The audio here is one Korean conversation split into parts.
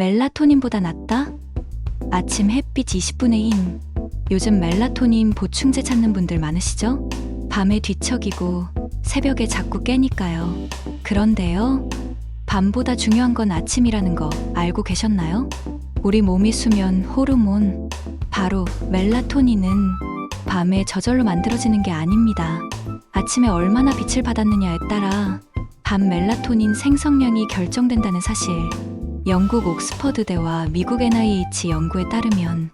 멜라토닌보다 낫다? 아침 햇빛 20분의 힘. 요즘 멜라토닌 보충제 찾는 분들 많으시죠? 밤에 뒤척이고 새벽에 자꾸 깨니까요. 그런데요. 밤보다 중요한 건 아침이라는 거 알고 계셨나요? 우리 몸이 수면 호르몬, 바로 멜라토닌은 밤에 저절로 만들어지는 게 아닙니다. 아침에 얼마나 빛을 받았느냐에 따라 밤 멜라토닌 생성량이 결정된다는 사실. 영국 옥스퍼드대와 미국 NIH 연구에 따르면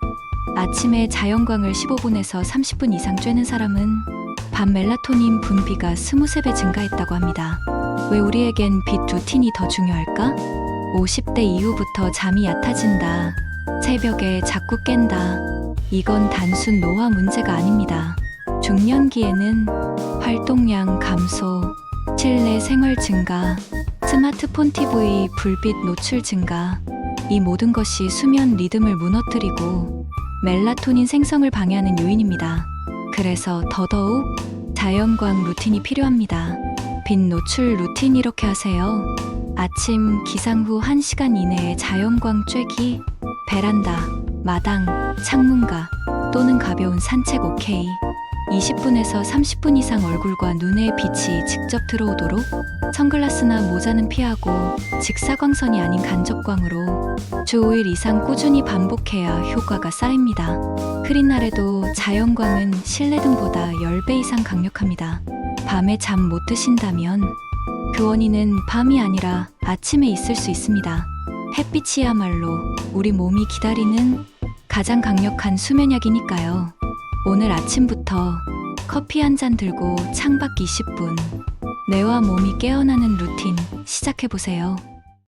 아침에 자연광을 15분에서 30분 이상 쬐는 사람은 밤 멜라토닌 분비가 23배 증가했다고 합니다. 왜 우리에겐 빛 루틴이 더 중요할까? 50대 이후부터 잠이 얕아진다. 새벽에 자꾸 깬다. 이건 단순 노화 문제가 아닙니다. 중년기에는 활동량 감소, 실내 생활 증가, 스마트폰 TV 불빛 노출 증가, 이 모든 것이 수면 리듬을 무너뜨리고 멜라토닌 생성을 방해하는 요인입니다. 그래서 더더욱 자연광 루틴이 필요합니다. 빛 노출 루틴 이렇게 하세요. 아침 기상 후 1시간 이내에 자연광 쬐기, 베란다, 마당, 창문가 또는 가벼운 산책 오케이. 20분에서 30분 이상 얼굴과 눈에 빛이 직접 들어오도록 선글라스나 모자는 피하고 직사광선이 아닌 간접광으로 주 5일 이상 꾸준히 반복해야 효과가 쌓입니다. 흐린 날에도 자연광은 실내 등보다 10배 이상 강력합니다. 밤에 잠 못 드신다면 그 원인은 밤이 아니라 아침에 있을 수 있습니다. 햇빛이야말로 우리 몸이 기다리는 가장 강력한 수면약이니까요. 오늘 아침 부터 커피 한 잔 들고 창밖 20분. 뇌와 몸이 깨어나는 루틴 시작해보세요.